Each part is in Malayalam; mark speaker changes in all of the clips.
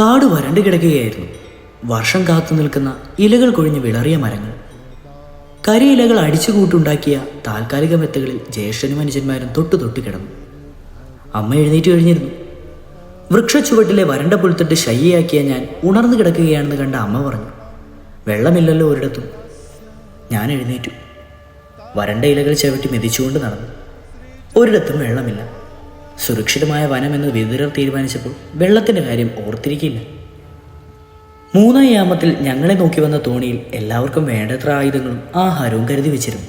Speaker 1: കാട് വരണ്ടു കിടക്കുകയായിരുന്നു. വർഷം കാത്തു നിൽക്കുന്ന ഇലകൾ കൊഴിഞ്ഞ് വിളറിയ മരങ്ങൾ. കരിയിലകൾ അടിച്ചുകൂട്ടുണ്ടാക്കിയ താൽക്കാലിക മെത്തകളിൽ ജ്യേഷ്ഠനും മനുഷ്യന്മാരും തൊട്ടു തൊട്ട് കിടന്നു. അമ്മ എഴുന്നേറ്റ് കഴിഞ്ഞിരുന്നു. വൃക്ഷച്ചുവട്ടിലെ വരണ്ട പുൽത്തിട്ട് ശയ്യയാക്കിയ ഞാൻ ഉണർന്നു കിടക്കുകയാണെന്ന് കണ്ട അമ്മ പറഞ്ഞു വെള്ളമില്ലല്ലോ ഒരിടത്തും. ഞാൻ എഴുന്നേറ്റു. വരണ്ട ഇലകൾ ചവിട്ടി മെതിച്ചുകൊണ്ട് നടന്നു. ഒരിടത്തും വെള്ളമില്ല. സുരക്ഷിതമായ വനമെന്ന് വിതുരർ തീരുമാനിച്ചപ്പോൾ വെള്ളത്തിന്റെ കാര്യം ഓർത്തിരിക്കില്ല. മൂന്നാം യാമത്തിൽ ഞങ്ങളെ നോക്കി വന്ന തോണിയിൽ എല്ലാവർക്കും വേണ്ടത്ര ആയുധങ്ങളും ആഹാരവും കരുതി വെച്ചിരുന്നു.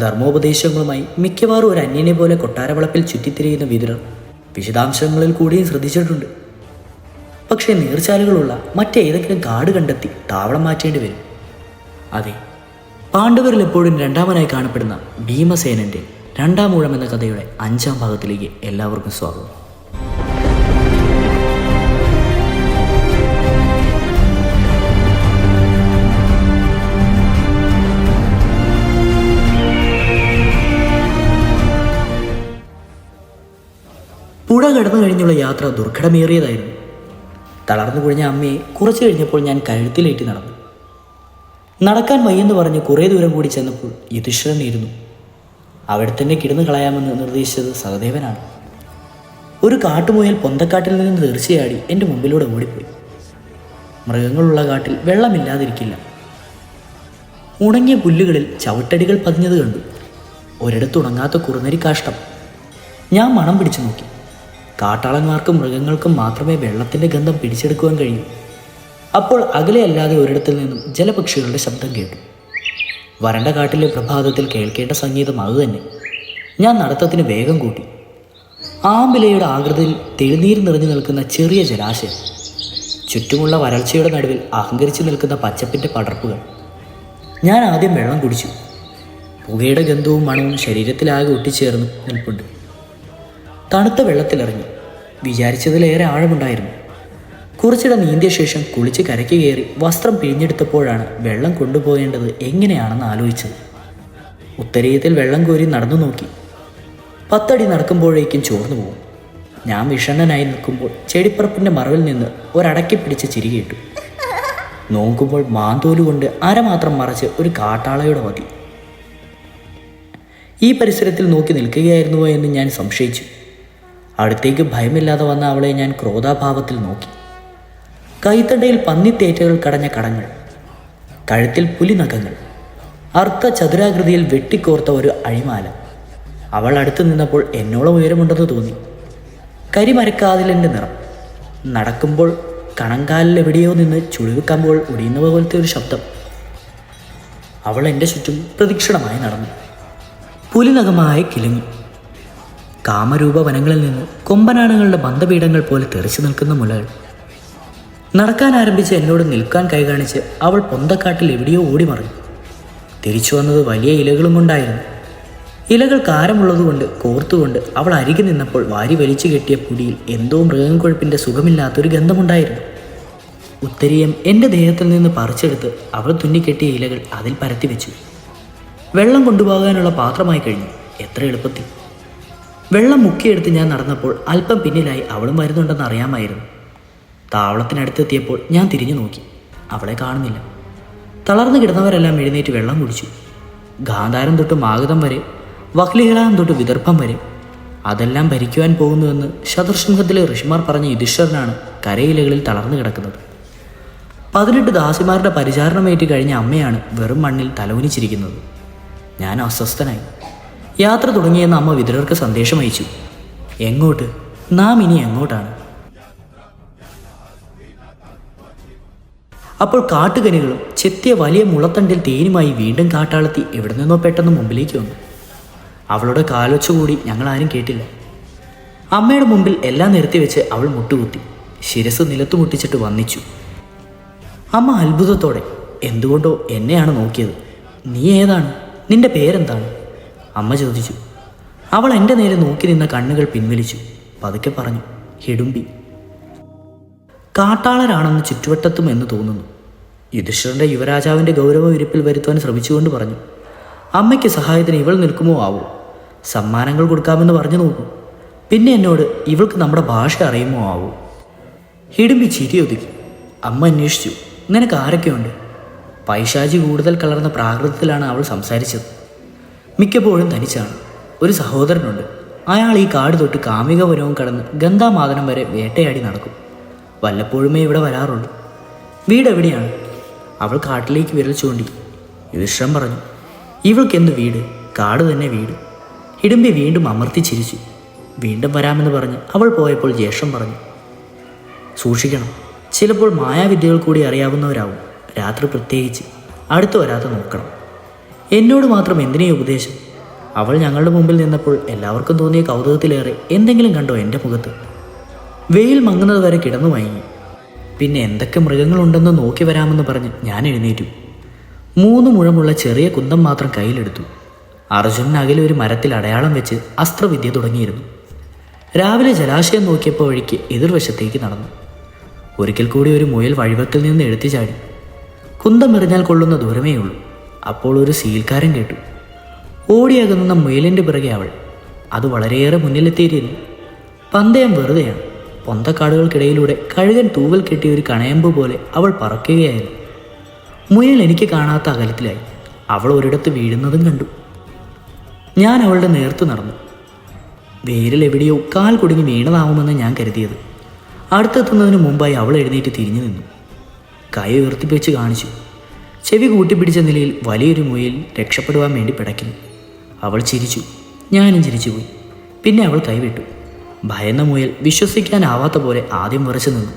Speaker 1: ധർമ്മോപദേശങ്ങളുമായി മിക്കവാറും ഒരു അന്യനെ പോലെ കൊട്ടാരവളപ്പിൽ ചുറ്റിത്തിരിയുന്ന വിതുരർ വിശദാംശങ്ങളിൽ കൂടിയും ശ്രദ്ധിച്ചിട്ടുണ്ട്. പക്ഷേ നീർച്ചാലുകളുള്ള മറ്റേതെങ്കിലും കാട് കണ്ടെത്തി താവളം മാറ്റേണ്ടി വരും. അതെ പാണ്ഡവരിൽ എപ്പോഴും രണ്ടാമനായി കാണപ്പെടുന്ന ഭീമസേനന്റെ രണ്ടാം ഊഴം എന്ന കഥയുടെ അഞ്ചാം ഭാഗത്തിലേക്ക് എല്ലാവർക്കും സ്വാഗതം. പുഴ കടന്നു കഴിഞ്ഞുള്ള യാത്ര ദുർഘടമേറിയതായിരുന്നു. തളർന്നു കുഴിഞ്ഞ അമ്മയെ കുറച്ചു കഴിഞ്ഞപ്പോൾ ഞാൻ കഴുത്തിലേറ്റി നടന്നു. നടക്കാൻ വയ്യെന്ന് പറഞ്ഞ് കുറേ ദൂരം കൂടി ചെന്നപ്പോൾ യുധിഷ്ഠിരൻ ഇരുന്നു. അവിടെ തന്നെ കിടന്നു കളയാമെന്ന് നിർദ്ദേശിച്ചത് സഹദേവനാണ്. ഒരു കാട്ടുമുയൽ പൊന്തക്കാട്ടിൽ നിന്ന് തീർച്ചയാടി എന്റെ മുമ്പിലൂടെ ഓടിപ്പോയി. മൃഗങ്ങളുള്ള കാട്ടിൽ വെള്ളമില്ലാതിരിക്കില്ല. ഉണങ്ങിയ പുല്ലുകളിൽ ചവിട്ടടികൾ പതിഞ്ഞത് കണ്ടു. ഒരിടത്ത് ഉണങ്ങാത്ത കുറുനരി കാഷ്ടം. ഞാൻ മണം പിടിച്ചു നോക്കി. കാട്ടാളന്മാർക്കും മൃഗങ്ങൾക്കും മാത്രമേ വെള്ളത്തിന്റെ ഗന്ധം പിടിച്ചെടുക്കുവാൻ കഴിയൂ. അപ്പോൾ അകലെയല്ലാതെ ഒരിടത്തിൽ നിന്നും ജലപക്ഷികളുടെ ശബ്ദം കേട്ടു. വരണ്ട കാട്ടിലെ പ്രഭാതത്തിൽ കേൾക്കേണ്ട സംഗീതം അതുതന്നെ ഞാൻ നടത്തത്തിന് വേഗം കൂട്ടി. ആമ്പിലയുടെ ആകൃതിയിൽ തെളിനീർ നിറഞ്ഞു നിൽക്കുന്ന ചെറിയ ജലാശയം. ചുറ്റുമുള്ള വരൾച്ചയുടെ നടുവിൽ അഹങ്കരിച്ചു നിൽക്കുന്ന പച്ചപ്പിന്റെ പടർപ്പുകൾ. ഞാൻ ആദ്യം വെള്ളം കുടിച്ചു. പുകയുടെ ഗന്ധവും മണവും ശരീരത്തിലാകെ ഒട്ടിച്ചേർന്ന് നിൽപ്പുണ്ട്. തണുത്ത വെള്ളത്തിലിറങ്ങി. വിചാരിച്ചതിലേറെ ആഴമുണ്ടായിരുന്നു. കുറച്ചിട നീന്തിയ ശേഷം കുളിച്ച് കരയ്ക്ക് കയറി വസ്ത്രം പിഴിഞ്ഞെടുത്തപ്പോഴാണ് വെള്ളം കൊണ്ടുപോകേണ്ടത് എങ്ങനെയാണെന്ന് ആലോചിച്ചത്. ഉത്തരീയത്തിൽ വെള്ളം കോരി നടന്നു നോക്കി. പത്തടി നടക്കുമ്പോഴേക്കും ചോർന്നു പോകും. ഞാൻ വിഷണ്ണനായി നിൽക്കുമ്പോൾ ചെടിപ്പറപ്പിന്റെ മറവിൽ നിന്ന് ഒരടക്കി പിടിച്ച് ചിരി കേട്ടു. നോക്കുമ്പോൾ മാന്തോലുകൊണ്ട് അരമാത്രം മറച്ച് ഒരു കാട്ടാളയുടെ മതി. ഈ പരിസരത്തിൽ നോക്കി നിൽക്കുകയായിരുന്നുവോ എന്ന് ഞാൻ സംശയിച്ചു. അടുത്തേക്ക് ഭയമില്ലാതെ വന്ന അവളെ ഞാൻ ക്രോധാഭാവത്തിൽ നോക്കി. കൈത്തണ്ടയിൽ പന്നിത്തേറ്റകൾ കടഞ്ഞ കടങ്ങൾ കഴുത്തിൽ പുലിനഖങ്ങൾ അർത്ഥ ചതുരാകൃതിയിൽ വെട്ടിക്കോർത്ത ഒരു അഴിമാല. അവൾ അടുത്ത് നിന്നപ്പോൾ എന്നോളം ഉയരമുണ്ടെന്ന് തോന്നി. കരിമരക്കാതിലിന്റെ നിറം. നടക്കുമ്പോൾ കണങ്കാലിൽ എവിടെയോ നിന്ന് ചുളിവ് കമ്പുകൾ ഒടിയുന്ന പോലത്തെ ഒരു ശബ്ദം. അവൾ എന്റെ ചുറ്റും പ്രദക്ഷിണമായി നടന്നു. പുലിനഖമായ കിലുങ്ങി. കാമരൂപ വനങ്ങളിൽ നിന്ന് കൊമ്പനാണുകളുടെ ബന്ധപീഠങ്ങൾ പോലെ തെറിച്ചു നിൽക്കുന്ന മുലകൾ. നടക്കാൻ ആരംഭിച്ച് എന്നോട് നിൽക്കാൻ കൈ കാണിച്ച് അവൾ പൊന്തക്കാട്ടിൽ എവിടെയോ ഓടി മറിഞ്ഞു തിരിച്ചു വന്നത് വലിയ ഇലകളും കൊണ്ടായിരുന്നു. ഇലകൾ കാരമുള്ളതുകൊണ്ട് കോർത്തുകൊണ്ട് അവൾ അരികെ നിന്നപ്പോൾ വാരി വലിച്ചു കെട്ടിയ പുടിയിൽ എന്തോ മൃഗം കൊഴുപ്പിന്റെ സുഖമില്ലാത്തൊരു ഗന്ധമുണ്ടായിരുന്നു. ഉത്തരീയം എന്റെ ദേഹത്തിൽ നിന്ന് പറിച്ചെടുത്ത് അവൾ തുന്നിക്കെട്ടിയ ഇലകൾ അതിൽ പരത്തി വെച്ചു. വെള്ളം കൊണ്ടുപോകാനുള്ള പാത്രമായി കഴിഞ്ഞു. എത്ര എളുപ്പത്തിൽ. വെള്ളം മുക്കിയെടുത്ത് ഞാൻ നടന്നപ്പോൾ അല്പം പിന്നിലായി അവളും വരുന്നുണ്ടെന്ന് അറിയാമായിരുന്നു. താവളത്തിനടുത്തെത്തിയപ്പോൾ ഞാൻ തിരിഞ്ഞു നോക്കി. അവളെ കാണുന്നില്ല. തളർന്നു കിടന്നവരെല്ലാം എഴുന്നേറ്റ് വെള്ളം കുടിച്ചു. ഗാന്ധാരം തൊട്ട് മാഗതം വരെ വഹ്ലിഹളാം തൊട്ട് വിദർഭം വരെ. അതെല്ലാം ഭരിക്കുവാൻ പോകുന്നുവെന്ന് ശത്രുസിംഹത്തിലെ ഋഷിമാർ പറഞ്ഞ യുധിഷ്ഠരനാണ് കരയിലകളിൽ തളർന്നു കിടക്കുന്നത്. പതിനെട്ട് ദാസിമാരുടെ പരിചാരണമേറ്റ് കഴിഞ്ഞ അമ്മയാണ് വെറും മണ്ണിൽ തലവുനിച്ചിരിക്കുന്നത് ഞാൻ അസ്വസ്ഥനായി. യാത്ര തുടങ്ങിയെന്ന് അമ്മ വിതരർക്ക് സന്ദേശം അയച്ചു എങ്ങോട്ട്? നാം ഇനി എങ്ങോട്ടാണ്? അപ്പോൾ കാട്ടുകനികളും ചെത്തിയ വലിയ മുളത്തണ്ടിൽ തേനുമായി വീണ്ടും കാട്ടാളത്തി എവിടെ നിന്നോ പെട്ടെന്ന് മുമ്പിലേക്ക് വന്നു. അവളുടെ കാലൊച്ച കൂടി ഞങ്ങൾ ആരും കേട്ടില്ല. അമ്മയുടെ മുമ്പിൽ എല്ലാം നിർത്തിവെച്ച് അവൾ മുട്ടുകുത്തി. ശിരസ് നിലത്തു മുട്ടിച്ചിട്ട് വന്നിച്ചു. അമ്മ അത്ഭുതത്തോടെ എന്തുകൊണ്ടോ എന്നെയാണ് നോക്കിയത്? നീ ഏതാണ്? നിന്റെ പേരെന്താണ്? അമ്മ ചോദിച്ചു. അവൾ എന്റെ നേരെ നോക്കി നിന്ന കണ്ണുകൾ പിൻവലിച്ചു. പതുക്കെ പറഞ്ഞു ഹിഡുമ്പി കാട്ടാളരാണെന്ന് ചുറ്റുവട്ടത്തും എന്ന് തോന്നുന്നു. യുധിഷ്ഠിരന്റെ യുവരാജാവിന്റെ ഗൗരവ ഇരിപ്പിൽ വരുത്തുവാൻ ശ്രമിച്ചുകൊണ്ട് പറഞ്ഞു അമ്മയ്ക്ക് സഹായത്തിന് ഇവൾ നിൽക്കുമോ ആവോ? സമ്മാനങ്ങൾ കൊടുക്കാമെന്ന് പറഞ്ഞു നോക്കൂ. പിന്നെ എന്നോട് ഇവൾക്ക് നമ്മുടെ ഭാഷ അറിയുമോ ആവോ? ഹിടുമ്പി ചിരി ഒതുക്കി. അമ്മ അന്വേഷിച്ചു നിനക്ക് ആരൊക്കെയുണ്ട് പൈശാചി കൂടുതൽ കലർന്ന പ്രാകൃതത്തിലാണ് അവൾ സംസാരിച്ചത്. മിക്കപ്പോഴും തനിച്ചാണ് ഒരു സഹോദരനുണ്ട്. അയാൾ ഈ കാട് തൊട്ട് കാമികവനവും കടന്ന് ഗന്ധാമാതനം വരെ വേട്ടയാടി നടക്കും. വല്ലപ്പോഴുമേ ഇവിടെ വരാറുള്ളൂ. വീട് എവിടെയാണ്? അവൾ കാട്ടിലേക്ക് വിരൽ ചൂണ്ടി. വിശ്രം പറഞ്ഞു. ഇവൾക്കെന്ത് വീട്? കാട് തന്നെ വീട്. ഇടുമ്പി വീണ്ടും അമർത്തി ചിരിച്ചു. വീണ്ടും വരാമെന്ന് പറഞ്ഞ് അവൾ പോയപ്പോൾ ജ്യേഷ്ഠം പറഞ്ഞു. സൂക്ഷിക്കണം. ചിലപ്പോൾ മായാവിദ്യകൾ കൂടി അറിയാവുന്നവരാവും. രാത്രി പ്രത്യേകിച്ച്. അടുത്ത് വരാതെ നോക്കണം. എന്നോട് മാത്രം എന്തിനേ ഉപദേശം? അവൾ ഞങ്ങളുടെ മുമ്പിൽ നിന്നപ്പോൾ എല്ലാവർക്കും തോന്നിയ കൗതുകത്തിലേറെ എന്തെങ്കിലും കണ്ടോ എന്റെ മുഖത്ത്? വെയിൽ മങ്ങുന്നത് വരെ കിടന്നു വാങ്ങി പിന്നെ എന്തൊക്കെ മൃഗങ്ങളുണ്ടെന്ന് നോക്കി വരാമെന്ന് പറഞ്ഞ് ഞാൻ എഴുന്നേറ്റു. മൂന്ന് മുഴമുള്ള ചെറിയ കുന്തം മാത്രം കയ്യിലെടുത്തു. അർജുനൻ അകലെ ഒരു മരത്തിൽ അടയാളം വെച്ച് അസ്ത്രവിദ്യ തുടങ്ങിയിരുന്നു. രാവിലെ ജലാശയം നോക്കിയപ്പോൾ വഴിക്ക് എതിർവശത്തേക്ക് നടന്നു. ഒരിക്കൽ കൂടി ഒരു മുയൽ വഴിവക്കിൽ നിന്ന് എഴുത്തി ചാടി. കുന്തം എറിഞ്ഞാൽ കൊള്ളുന്ന ദൂരമേ ഉള്ളൂ. അപ്പോൾ ഒരു സീൽക്കാരൻ കേട്ടു. ഓടിയകന്നുന്ന മുയലിന്റെ പിറകെ അവൾ. അത് വളരെയേറെ മുന്നിലെത്തിയിരുന്നു. പന്തയം വെറുതെയാണ്. പൊന്തക്കാടുകൾക്കിടയിലൂടെ കഴുകൻ തൂവൽ കെട്ടിയ ഒരു കണയമ്പ് പോലെ അവൾ പറക്കുകയായിരുന്നു. മുയൽ എനിക്ക് കാണാത്ത അകലത്തിലായി. അവൾ ഒരിടത്ത് വീഴുന്നതും കണ്ടു. ഞാൻ അവളുടെ നേർത്തു നടന്നു. വേരിൽ എവിടെയോ കാൽ കുടുങ്ങി വീണതാവുമെന്ന് ഞാൻ കരുതിയത്. അടുത്തെത്തുന്നതിന് മുമ്പായി അവൾ എഴുന്നേറ്റ് തിരിഞ്ഞു നിന്നു. കൈ ഉയർത്തിപ്പിച്ച് കാണിച്ചു. ചെവി കൂട്ടിപ്പിടിച്ച നിലയിൽ വലിയൊരു മുയൽ രക്ഷപ്പെടുവാൻ വേണ്ടി പിടയ്ക്കുന്നു. അവൾ ചിരിച്ചു. ഞാനും ചിരിച്ചുപോയി. പിന്നെ അവൾ കൈവിട്ടു. ഭയന്ന മുയൽ വിശ്വസിക്കാനാവാത്ത പോലെ ആദ്യം വിറച്ചു നിന്നു.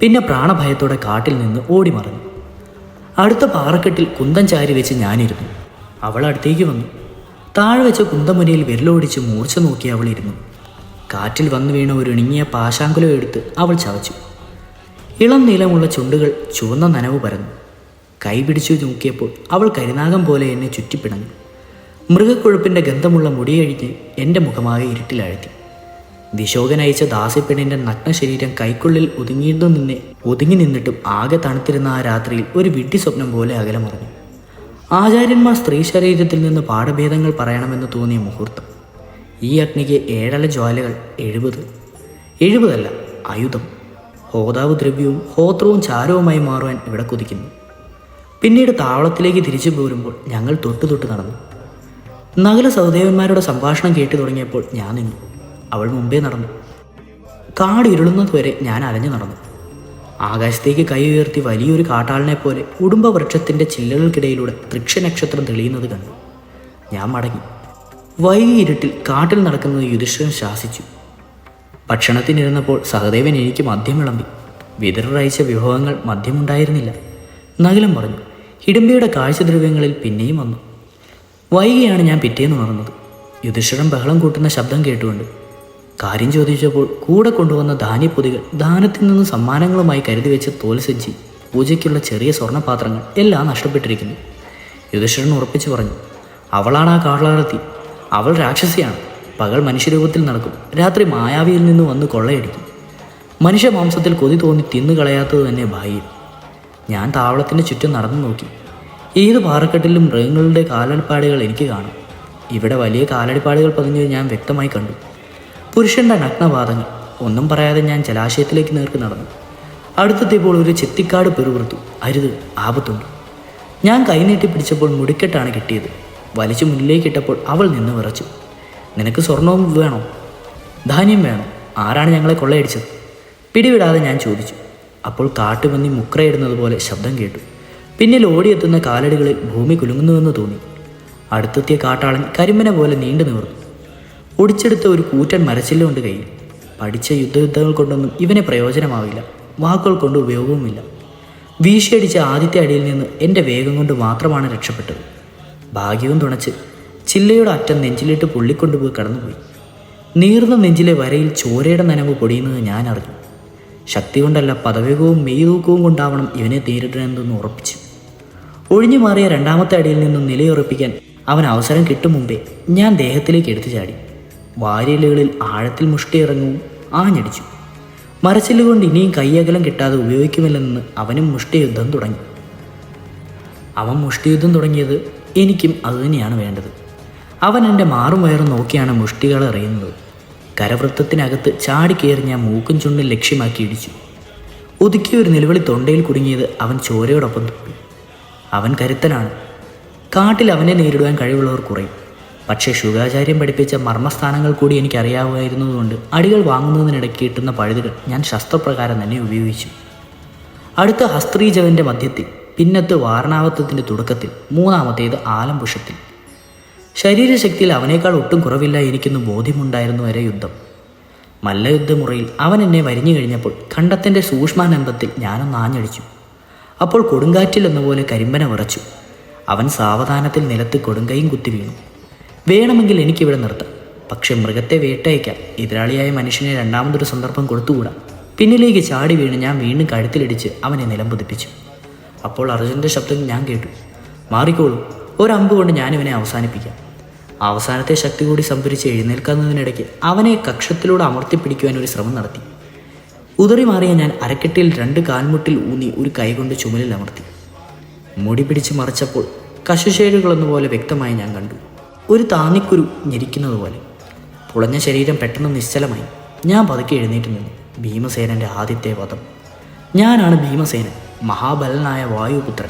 Speaker 1: പിന്നെ പ്രാണഭയത്തോടെ കാട്ടിൽ നിന്ന് ഓടി മറഞ്ഞു അടുത്ത പാറക്കെട്ടിൽ കുന്തം ചാരി വെച്ച് ഞാനിരുന്നു. അവൾ അടുത്തേക്ക് വന്നു. താഴെ വെച്ച കുന്തമുനയിൽ വിരലോടിച്ച് മൂർച്ച നോക്കി അവൾ ഇരുന്നു. കാറ്റിൽ വന്നു വീണ ഒരു ഇണങ്ങിയ പാശാങ്കുലം എടുത്ത് അവൾ ചവച്ചു. ഇളം നീളമുള്ള ചുണ്ടുകൾ ചുവന്ന നനവ് പരന്നു. കൈ പിടിച്ചു നോക്കിയപ്പോൾ അവൾ കരിനാഗം പോലെ എന്നെ ചുറ്റിപ്പിണഞ്ഞു. മൃഗക്കൊഴുപ്പിന്റെ ഗന്ധമുള്ള മുടിയഴിഞ്ഞ് എന്റെ മുഖമാകെ ഇരുട്ടിലാഴ്ത്തി. വിശോകൻ ദാസിപ്പെണ്ണിന്റെ നഗ്ന ശരീരം കൈക്കുള്ളിൽ ഒതുങ്ങിയിട്ടു നിന്നെ? ഒതുങ്ങി നിന്നിട്ടും ആകെ തണുത്തിരുന്ന ആ രാത്രിയിൽ ഒരു വിഡ്ഢി സ്വപ്നം പോലെ അകലമറിഞ്ഞു ആചാര്യന്മാർ സ്ത്രീ ശരീരത്തിൽ നിന്ന് പാഠഭേദങ്ങൾ പറയണമെന്ന് തോന്നിയ മുഹൂർത്തം. ഈ അഗ്നിക്ക് ഏഴല ജ്വാലകൾ എഴുപത്. എഴുപതല്ല ആയുധം. ഹോതാവ് ദ്രവ്യവും ഹോത്രവും ചാരവുമായി മാറുവാൻ ഇവിടെ കുതിക്കുന്നു. പിന്നീട് താവളത്തിലേക്ക് തിരിച്ചു പോരുമ്പോൾ ഞങ്ങൾ തൊട്ടു തൊട്ട് നടന്നു. നഗല സഹദേവന്മാരുടെ സംഭാഷണം കേട്ടു തുടങ്ങിയപ്പോൾ ഞാൻ നിന്നു. അവൾ മുമ്പേ നടന്നു. കാട് ഇരുളുന്നതുവരെ ഞാൻ അലഞ്ഞു നടന്നു. ആകാശത്തേക്ക് കൈ ഉയർത്തി വലിയൊരു കാട്ടാളിനെ പോലെ കുടുംബവൃക്ഷത്തിന്റെ ചില്ലകൾക്കിടയിലൂടെ വൃക്ഷനക്ഷത്രം തെളിയുന്നത് കണ്ടു. ഞാൻ മടങ്ങി. വൈകി ഇരുട്ടിൽ കാട്ടിൽ നടക്കുന്നത് യുധിഷ്ഠിരൻ ശാസിച്ചു. ഭക്ഷണത്തിനിരുന്നപ്പോൾ സഹദേവൻ എനിക്ക് മദ്യം വിളമ്പി. വിഭവങ്ങൾ മദ്യമുണ്ടായിരുന്നില്ല. നകിലം പറഞ്ഞു ഹിഡംബിയുടെ കാഴ്ചദ്രവ്യങ്ങളിൽ പിന്നെയും വന്നു. വൈകിയാണ് ഞാൻ പിറ്റേന്ന് ഉണർന്നത്. യുധിഷ്ഠിരൻ ബഹളം കൂട്ടുന്ന ശബ്ദം കേട്ടുകൊണ്ട് കാര്യം ചോദിച്ചപ്പോൾ കൂടെ കൊണ്ടുവന്ന ധാന്യപ്പൊതികൾ ദാനത്തിൽ നിന്ന് സമ്മാനങ്ങളുമായി കരുതി വെച്ച തോൽസഞ്ചി പൂജയ്ക്കുള്ള ചെറിയ സ്വർണപാത്രങ്ങൾ എല്ലാം നഷ്ടപ്പെട്ടിരിക്കുന്നു. യുധിഷ്ഠിരൻ ഉറപ്പിച്ചു പറഞ്ഞു അവളാണ് ആ കാളളത്തി അവൾ രാക്ഷസിയാണ്. പകൽ മനുഷ്യരൂപത്തിൽ നടക്കും. രാത്രി മായാവിയിൽ നിന്ന് വന്ന് കൊള്ളയടിക്കും. മനുഷ്യ മാംസത്തിൽ കൊതി തോന്നി തിന്നുകളയാത്തത് തന്നെ ഭാഗ്യം. ഞാൻ താവളത്തിന് ചുറ്റും നടന്നു നോക്കി. ഏത് പാറക്കെട്ടിലും മൃഗങ്ങളുടെ കാലടിപ്പാടുകൾ എനിക്ക് കാണും. ഇവിടെ വലിയ കാലടിപ്പാടുകൾ പതിഞ്ഞത് ഞാൻ വ്യക്തമായി കണ്ടു. പുരുഷന്റെ നഗ്നപാദങ്ങൾ ഒന്നും പറയാതെ ഞാൻ ജലാശയത്തിലേക്ക് നേർക്ക് നടന്നു. അടുത്തെത്തിയപ്പോൾ ഒരു ചെത്തിക്കാട് പെരുവൃത്തു. അരുത് ആപത്തുണ്ട്. ഞാൻ കൈനീട്ടി പിടിച്ചപ്പോൾ മുടിക്കെട്ടാണ് കിട്ടിയത്. വലിച്ചു മുന്നിലേക്കിട്ടപ്പോൾ അവൾ നിന്ന് വിറച്ചു. നിനക്ക് സ്വർണവും വേണോ? ധാന്യം വേണോ? ആരാണ് ഞങ്ങളെ കൊള്ളയടിച്ചത്? പിടിവിടാതെ ഞാൻ ചോദിച്ചു. അപ്പോൾ കാട്ടുപന്നി മുക്രയിടുന്നത് പോലെ ശബ്ദം കേട്ടു. പിന്നിൽ ഓടിയെത്തുന്ന കാലടികളിൽ ഭൂമി കുലുങ്ങുന്നുവെന്ന് തോന്നി. അടുത്തെത്തിയ കാട്ടാളൻ കരിമ്പനെ പോലെ നീണ്ടു നിവർന്നു. ഒടിച്ചെടുത്ത ഒരു കൂറ്റൻ മരച്ചില്ലുണ്ട് കയ്യിൽ. പഠിച്ച യുദ്ധയുദ്ധങ്ങൾ കൊണ്ടൊന്നും ഇവനെ പ്രയോജനമാവില്ല. വാക്കുകൾ കൊണ്ട് ഉപയോഗവുമില്ല. വീശിയടിച്ച ആദ്യത്തെ അടിയിൽ നിന്ന് എന്റെ വേഗം കൊണ്ട് മാത്രമാണ് രക്ഷപ്പെട്ടത്. ഭാഗ്യവും തുണച്ച് ചില്ലയുടെ അറ്റം നെഞ്ചിലിട്ട് പുള്ളിക്കൊണ്ടുപോയി കടന്നുപോയി. നീർന്ന നെഞ്ചിലെ വരയിൽ ചോരയുടെ നനവ് പൊടിയുന്നത് ഞാൻ അറിഞ്ഞു. ശക്തി കൊണ്ടല്ല പദവേഗവും മെയ്തൂക്കവും കൊണ്ടാവണം ഇവനെ നേരിടണമെന്ന് ഉറപ്പിച്ചു. ഒഴിഞ്ഞു മാറിയ രണ്ടാമത്തെ അടിയിൽ നിന്നും നിലയുറപ്പിക്കാൻ അവൻ അവസരം കിട്ടും മുമ്പേ ഞാൻ ദേഹത്തിലേക്ക് എടുത്തു ചാടി വാരിയലുകളിൽ ആഴത്തിൽ മുഷ്ടിയിറങ്ങും ആഞ്ഞടിച്ചു. മരച്ചില്ലുകൊണ്ട് ഇനിയും കയ്യകലം കിട്ടാതെ ഉപയോഗിക്കുമില്ലെന്ന് അവനും മുഷ്ടിയുദ്ധം തുടങ്ങി. അവൻ മുഷ്ടിയുദ്ധം തുടങ്ങിയത് എനിക്കും അതുതന്നെയാണ് വേണ്ടത്. അവൻ എന്റെ മാറും വയറും നോക്കിയാണ് മുഷ്ടികൾ എറിയുന്നത്. കരവൃത്തത്തിനകത്ത് ചാടിക്കയറി ഞാൻ മൂക്കും ചുണ്ടും ലക്ഷ്യമാക്കി ഇടിച്ചു. ഒതുക്കിയ ഒരു നിലവിളി തൊണ്ടയിൽ കുടുങ്ങിയത് അവൻ ചോരയോടൊപ്പം തുപ്പി. അവൻ കരുത്തനാണ്. കാട്ടിൽ അവനെ നേരിടുവാൻ കഴിവുള്ളവർ കുറയും. പക്ഷേ ശുഗാചാര്യം പഠിപ്പിച്ച മർമ്മസ്ഥാനങ്ങൾ കൂടി എനിക്ക് അറിയാമായിരുന്നതുകൊണ്ട് അടികൾ വാങ്ങുന്നതിനിടയ്ക്ക് കിട്ടുന്ന പഴുതുകൾ ഞാൻ ശസ്ത്രപ്രകാരം തന്നെ ഉപയോഗിച്ചു. അടുത്ത ഹസ്ത്രീജവന്റെ മധ്യത്തിൽ പിന്നത്ത് വാരണാവത്വത്തിന്റെ തുടക്കത്തിൽ മൂന്നാമത്തേത് ആലംപുഷത്തിൽ. ശരീരശക്തിയിൽ അവനേക്കാൾ ഒട്ടും കുറവില്ല എനിക്കെന്ന് ബോധ്യമുണ്ടായിരുന്നു വരെ യുദ്ധം. മല്ലയുദ്ധമുറയിൽ അവൻ എന്നെ വരിഞ്ഞു കഴിഞ്ഞപ്പോൾ ഖണ്ഡത്തിന്റെ സൂക്ഷ്മാനന്ദത്തിൽ ഞാനൊന്ന് ആഞ്ഞടിച്ചു. അപ്പോൾ കൊടുങ്കാറ്റിൽ എന്നപോലെ കരിമ്പന വിറച്ചു. അവൻ സാവധാനത്തിൽ നിലത്ത് കൊടുങ്കയും കുത്തി വീണു. വേണമെങ്കിൽ എനിക്കിവിടെ നിർത്താം. പക്ഷെ മൃഗത്തെ വേട്ടയക്കാം എതിരാളിയായ മനുഷ്യനെ രണ്ടാമതൊരു സന്ദർഭം കൊടുത്തുകൂടാ. പിന്നിലേക്ക് ചാടി വീണ് ഞാൻ വീണ്ടും കഴുത്തിലിടിച്ച് അവനെ നിലം പുതിപ്പിച്ചു. അപ്പോൾ അർജുന്റെ ശബ്ദം ഞാൻ കേട്ടു. മാറിക്കോളൂ. ഒരമ്പ് കൊണ്ട് ഞാനിവനെ അവസാനിപ്പിക്കാം. അവസാനത്തെ ശക്തി കൂടി സംഭരിച്ച് എഴുന്നേൽക്കുന്നതിനിടയ്ക്ക് അവനെ കക്ഷത്തിലൂടെ അമർത്തിപ്പിടിക്കുവാൻ ഒരു ശ്രമം നടത്തി. ഉതറി മാറിയ ഞാൻ അരക്കെട്ടിൽ രണ്ട് കാൽമുട്ടിൽ ഊന്നി ഒരു കൈകൊണ്ട് ചുമലിൽ അമർത്തി. മുടി പിടിച്ച് മറിച്ചപ്പോൾ കശുശേരുകളെന്നപോലെ വ്യക്തമായി ഞാൻ കണ്ടു. ഒരു താന്നിക്കുരു ഞെരിക്കുന്നത് പോലെ. പുളഞ്ഞ ശരീരം പെട്ടെന്ന് നിശ്ചലമായി. ഞാൻ പതുക്കെ എഴുന്നേറ്റ് നിന്നു. ഭീമസേനന്റെ ആദ്യത്തെ വധം. ഞാനാണ് ഭീമസേനൻ മഹാബലനായ വായുപുത്രൻ.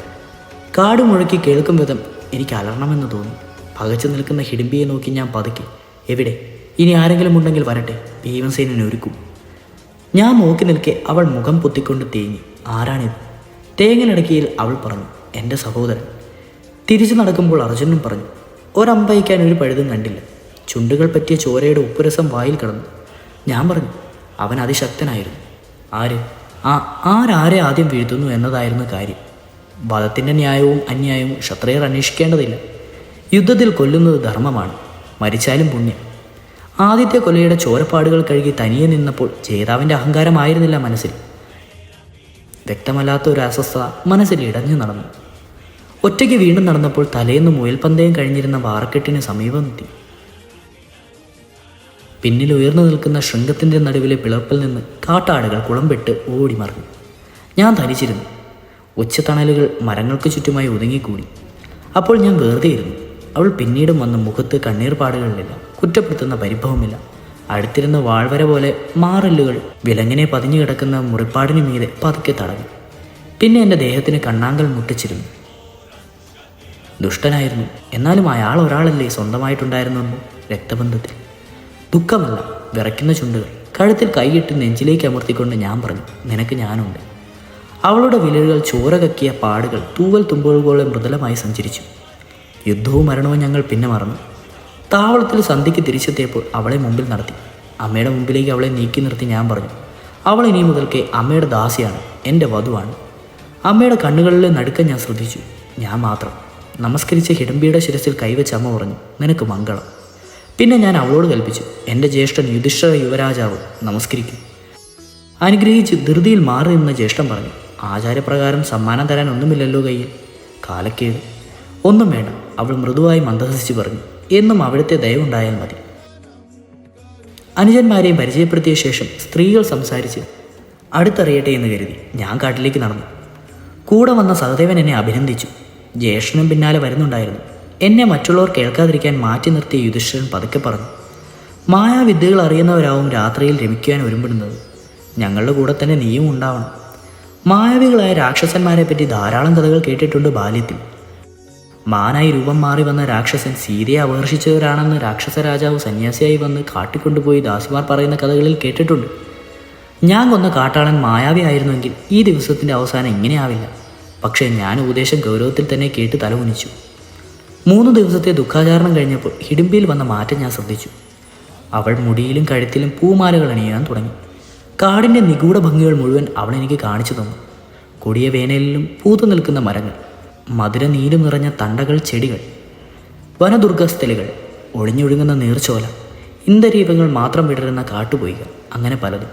Speaker 1: കാട് മുഴക്കി കേൾക്കും വിധം എനിക്ക് അലറണമെന്ന് തോന്നി. പകച്ചു നിൽക്കുന്ന ഹിഡിമ്പിയെ നോക്കി ഞാൻ പതുക്കി. എവിടെ? ഇനി ആരെങ്കിലും ഉണ്ടെങ്കിൽ വരട്ടെ. ഭീമസേനൻ ഒരുക്കും. ഞാൻ നോക്കി നിൽക്കെ അവൾ മുഖം പൊത്തിക്കൊണ്ട് തേങ്ങി. ആരാണിത് തേങ്ങലടക്കിയിൽ അവൾ പറഞ്ഞു. എന്റെ സഹോദരൻ. തിരിച്ചു നടക്കുമ്പോൾ അർജുനൻ പറഞ്ഞു. ഒരമ്പയിക്കാൻ ഒരു പഴുതും കണ്ടില്ല. ചുണ്ടുകൾ പറ്റിയ ചോരയുടെ ഉപ്പുരസം വായിൽ കിടന്നു. ഞാൻ പറഞ്ഞു അവൻ അതിശക്തനായിരുന്നു. ആര്? ആ ആരാരെ ആദ്യം വീഴ്ത്തുന്നു എന്നതായിരുന്നു കാര്യം. വധത്തിന്റെ ന്യായവും അന്യായവും ക്ഷത്രിയർ അന്വേഷിക്കേണ്ടതില്ല. യുദ്ധത്തിൽ കൊല്ലുന്നത് ധർമ്മമാണ് മരിച്ചാലും പുണ്യം. ആദ്യത്തെ കൊലയുടെ ചോരപ്പാടുകൾ കഴുകി തനിയെ നിന്നപ്പോൾ ജേതാവിന്റെ അഹങ്കാരമായിരുന്നില്ല മനസ്സിൽ. വ്യക്തമല്ലാത്ത ഒരു അസ്വസ്ഥത മനസ്സിൽ ഇടഞ്ഞു നടന്നു. ഒറ്റയ്ക്ക് വീണ്ടും നടന്നപ്പോൾ തലേന്ന് മുയൽപന്തയം കഴിഞ്ഞിരുന്ന വാറക്കെട്ടിന് സമീപമെത്തി പിന്നിൽ ഉയർന്നു നിൽക്കുന്ന ശൃംഗത്തിന്റെ നടുവിലെ പിളർപ്പിൽ നിന്ന് കാട്ടാടുകൾ കുളംപെട്ട് ഓടി മറിഞ്ഞു. ഞാൻ തനിച്ചിരുന്നു ഉച്ചത്തണലുകൾ മരങ്ങൾക്ക് ചുറ്റുമായി ഒതുങ്ങിക്കൂടി. അപ്പോൾ ഞാൻ വെറുതെ ഇരുന്നു. അവൾ പിന്നീടും വന്ന് മുഖത്ത് കണ്ണീർപാടുകളില്ല കുറ്റപ്പെടുത്തുന്ന പരിഭവമില്ല. അടുത്തിരുന്ന വാഴ്വര പോലെ മാറല്ലുകൾ വിലങ്ങനെ പതിഞ്ഞു കിടക്കുന്ന മുറിപ്പാടിനു മീതെ പതുക്കെ തടഞ്ഞു. പിന്നെ എന്റെ ദേഹത്തിന് കണ്ണാങ്കൽ മുട്ടിച്ചിരുന്നു. ദുഷ്ടനായിരുന്നു. എന്നാലും അയാൾ ഒരാളല്ലേ സ്വന്തമായിട്ടുണ്ടായിരുന്നെന്നു രക്തബന്ധത്തിൽ. ദുഃഖമല്ല വിറയ്ക്കുന്ന ചുണ്ടുകൾ. കഴുത്തിൽ കൈയിട്ട് നെഞ്ചിലേക്ക് അമർത്തിക്കൊണ്ട് ഞാൻ പറഞ്ഞു നിനക്ക് ഞാനുണ്ട്. അവളുടെ വിരലുകൾ ചോര കക്കിയ പാടുകൾ തൂവൽ തുമ്പുകളോളം മൃദുലമായി സഞ്ചരിച്ചു. യുദ്ധവും മരണവും ഞങ്ങൾ പിന്നെ മറന്നു. താവളത്തിൽ സന്ധ്യയ്ക്ക് തിരിച്ചെത്തിയപ്പോൾ അവളെ മുമ്പിൽ നടത്തി. അമ്മയുടെ മുമ്പിലേക്ക് അവളെ നീക്കി നിർത്തി ഞാൻ പറഞ്ഞു അവൾ ഇനി മുതൽക്കേ അമ്മയുടെ ദാസിയാണ് എന്റെ വധുവാണ്. അമ്മയുടെ കണ്ണുകളിലെ നടുക്കം ഞാൻ ശ്രദ്ധിച്ചു ഞാൻ മാത്രം. നമസ്കരിച്ച ഹിഡംബിയുടെ ശിരസിൽ കൈവച്ച് അമ്മ പറഞ്ഞു നിനക്ക് മംഗളം. പിന്നെ ഞാൻ അവളോട് കൽപ്പിച്ചു എന്റെ ജ്യേഷ്ഠൻ യുധിഷ്ഠിര യുവരാജാവ് നമസ്കരിക്കും. അനുഗ്രഹിച്ച് ധൃതിയിൽ മാറി നിന്ന ജ്യേഷ്ഠൻ പറഞ്ഞു ആചാരപ്രകാരം സമ്മാനം തരാൻ ഒന്നുമില്ലല്ലോ കയ്യിൽ. കാലക്കേട്. ഒന്നും വേണ്ട അവൾ മൃദുവായി മന്ദഹസിച്ച് പറഞ്ഞു എന്നും അവിടുത്തെ ദയവുണ്ടായാൽ മതി. അനുജന്മാരെയും പരിചയപ്പെടുത്തിയ ശേഷം സ്ത്രീകൾ സംസാരിച്ച് അടുത്തറിയട്ടെ എന്ന് കരുതി ഞാൻ കാട്ടിലേക്ക് നടന്നു. കൂടെ വന്ന സഹദേവൻ എന്നെ അഭിനന്ദിച്ചു. ജ്യേഷ്ഠനും പിന്നാലെ വരുന്നുണ്ടായിരുന്നു. എന്നെ മറ്റുള്ളവർ കേൾക്കാതിരിക്കാൻ മാറ്റി നിർത്തിയ യുധിഷ്ഠിരൻ പതുക്കെ പറഞ്ഞു മായാവിദ്യകൾ അറിയുന്നവരാവും രാത്രിയിൽ രമിക്കുവാൻ ഒരുമ്പിടുന്നത്. ഞങ്ങളുടെ കൂടെ തന്നെ നീയും ഉണ്ടാവണം. മായാവികളായ രാക്ഷസന്മാരെ പറ്റി ധാരാളം കഥകൾ കേട്ടിട്ടുണ്ട് ബാല്യത്തിൽ. മാനായി രൂപം മാറി വന്ന രാക്ഷസൻ സീതയെ അപഹർഷിച്ചവരാണെന്ന് രാക്ഷസ രാജാവ് സന്യാസിയായി വന്ന് കാട്ടിക്കൊണ്ടുപോയി ദാസിമാർ പറയുന്ന കഥകളിൽ കേട്ടിട്ടുണ്ട്. ഞാൻ കൊന്ന കാട്ടാളൻ മായാവി ആയിരുന്നുവെങ്കിൽ ഈ ദിവസത്തിന്റെ അവസാനം ഇങ്ങനെയാവില്ല. പക്ഷേ ഞാൻ ഉപദേശം ഗൗരവത്തിൽ തന്നെ കേട്ട് തലകുനിച്ചു. മൂന്ന് ദിവസത്തെ ദുഃഖാചാരണം കഴിഞ്ഞപ്പോൾ ഹിഡിമ്പിയിൽ വന്ന മാറ്റം ഞാൻ ശ്രദ്ധിച്ചു. അവൾ മുടിയിലും കഴുത്തിലും പൂമാലകൾ അണിയാൻ തുടങ്ങി. കാടിന്റെ നിഗൂഢ ഭംഗികൾ മുഴുവൻ അവൾ എനിക്ക് കാണിച്ചു തന്നു. കൊടിയ വേനലിലും പൂത്തു നിൽക്കുന്ന മരങ്ങൾ മധുര നീരും നിറഞ്ഞ തണ്ടകൾ ചെടികൾ വനദുർഗസ്ഥലികൾ ഒളിഞ്ഞൊഴുകുന്ന നീർച്ചോല ഇന്ദ്രീപങ്ങൾ മാത്രം വിടരുന്ന കാട്ടുപോയികൾ അങ്ങനെ പലതും.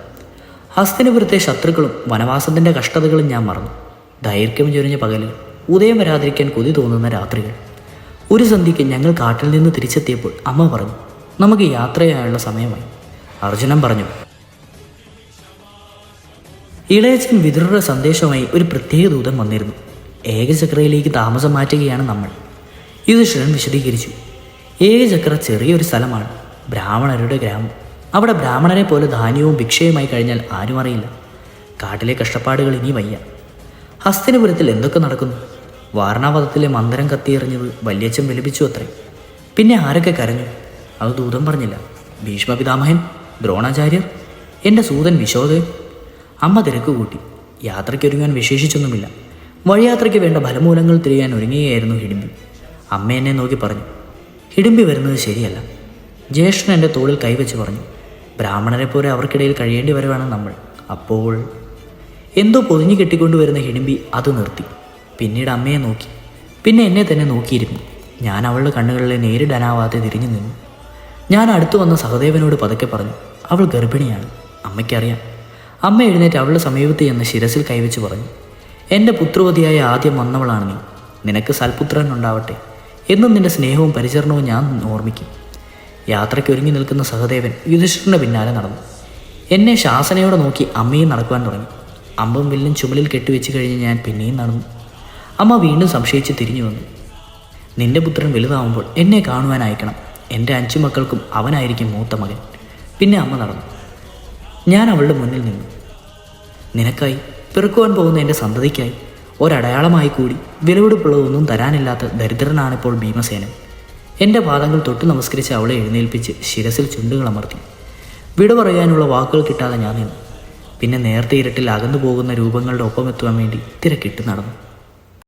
Speaker 1: ഹസ്തിനപുരത്തെ ശത്രുക്കളും വനവാസത്തിന്റെ കഷ്ടതകളും ഞാൻ മറന്നു. ദൈർഘ്യം ചൊരിഞ്ഞ പകലുകൾ ഉദയം വരാതിരിക്കാൻ കൊതി തോന്നുന്ന രാത്രികൾ. ഒരു സന്ധ്യയ്ക്ക് ഞങ്ങൾ കാട്ടിൽ നിന്ന് തിരിച്ചെത്തിയപ്പോൾ അമ്മ പറഞ്ഞു നമുക്ക് യാത്രയായുള്ള സമയമായി. അർജുനൻ പറഞ്ഞു ഇളയച്ചൻ വിതുരുടെ സന്ദേശമായി ഒരു പ്രത്യേക ദൂതം വന്നിരുന്നു. ഏകചക്രയിലേക്ക് താമസം മാറ്റുകയാണ് നമ്മൾ. യുധിഷ്ഠിരൻ വിശദീകരിച്ചു ഏകചക്ര ചെറിയൊരു സ്ഥലമാണ് ബ്രാഹ്മണരുടെ ഗ്രാമം. അവിടെ ബ്രാഹ്മണരെ പോലെ ധാന്യവും ഭിക്ഷയുമായി കഴിഞ്ഞാൽ ആരും അറിയില്ല കാട്ടിലെ കഷ്ടപ്പാടുകൾ ഇനി വയ്യ. ഹസ്തിനപുരത്തിൽ എന്തൊക്കെ നടക്കുന്നു? വാരണാവതത്തിലെ മന്ദരം കത്തിയെറിഞ്ഞത് വല്യച്ഛൻ വിലപിച്ചു അത്രേ. പിന്നെ ആരൊക്കെ കരഞ്ഞു? അത് ദൂതം പറഞ്ഞില്ല. ഭീഷ്മ പിതാമഹൻ ദ്രോണാചാര്യർ എന്റെ സൂതൻ വിശോദൻ അമ്മ തിരക്ക് കൂട്ടി. യാത്രയ്ക്കൊരുങ്ങാൻ വിശേഷിച്ചൊന്നുമില്ല. വഴിയാത്രയ്ക്ക് വേണ്ട ഫലമൂലങ്ങൾ തിരിയാൻ ഒരുങ്ങുകയായിരുന്നു ഹിഡിമ്പി അമ്മ എന്നെ നോക്കി പറഞ്ഞു. ഹിഡിമ്പി വരുന്നത് ശരിയല്ല. ജ്യേഷ്ഠൻ എന്റെ തോളിൽ കൈവച്ച് പറഞ്ഞു. ബ്രാഹ്മണരെ പോലെ അവർക്കിടയിൽ കഴിയേണ്ടി വരുവാണ് നമ്മൾ. അപ്പോൾ എന്തോ പൊതിഞ്ഞു കെട്ടിക്കൊണ്ടുവരുന്ന ഹിഡിമ്പി അത് നിർത്തി. പിന്നീട് അമ്മയെ നോക്കി. പിന്നെ എന്നെ തന്നെ നോക്കിയിരുന്നു. ഞാൻ അവളുടെ കണ്ണുകളിലെ നേരിടാനാവാതെ തിരിഞ്ഞു നിന്നു. ഞാൻ അടുത്തു വന്ന സഹദേവനോട് പതുക്കെ പറഞ്ഞു അവൾ ഗർഭിണിയാണ്. അമ്മയ്ക്കറിയാം. അമ്മ എഴുന്നേറ്റ് അവളുടെ സമീപത്ത് ചെന്ന് ശിരസിൽ കൈവച്ച് പറഞ്ഞു എന്റെ പുത്രവതിയായ ആദ്യം വന്നവളാണ് നീ. നിനക്ക് സൽപുത്രൻ ഉണ്ടാവട്ടെ. എന്നും നിന്റെ സ്നേഹവും പരിചരണവും ഞാൻ ഓർമ്മിക്കും. യാത്രയ്ക്ക് ഒരുങ്ങി നിൽക്കുന്ന സഹദേവൻ യുധിഷ്ഠിരന്റെ പിന്നാലെ നടന്നു. എന്നെ ശാസനയോടെ നോക്കി അമ്മയും നടക്കുവാൻ തുടങ്ങി. അമ്പും വില്ലും ചുമലിൽ കെട്ടിവെച്ച് കഴിഞ്ഞ് ഞാൻ പിന്നെയും നടന്നു. അമ്മ വീണ്ടും സംശയിച്ച് തിരിഞ്ഞു വന്നു. നിന്റെ പുത്രൻ വലുതാവുമ്പോൾ എന്നെ കാണുവാൻ അയക്കണം എന്റെ അഞ്ചു മക്കൾക്കും അവനായിരിക്കും മൂത്ത മകൻ. പിന്നെ അമ്മ നടന്നു. ഞാൻ അവളുടെ മുന്നിൽ നിന്നു. നിനക്കായി പിറക്കുവാൻ പോകുന്ന എന്റെ സന്തതിക്കായി ഒരടയാളമായി കൂടി വിലപിടിപ്പുള്ളതൊന്നും തരാനില്ലാത്ത ദരിദ്രനാണിപ്പോൾ ഭീമസേനൻ. എന്റെ പാദങ്ങൾ തൊട്ട് നമസ്കരിച്ച് അവളെ എഴുന്നേൽപ്പിച്ച് ശിരസിൽ ചുണ്ടുകൾ അമർത്തി. വിട പറയാനുള്ള വാക്കുകൾ കിട്ടാതെ ഞാൻ നിന്നു. പിന്നെ നേരത്തെ ഇരട്ടിൽ അകന്നു പോകുന്ന രൂപങ്ങളുടെ ഒപ്പമെത്തുവാൻ വേണ്ടി തിരക്കിട്ട് നടന്നു.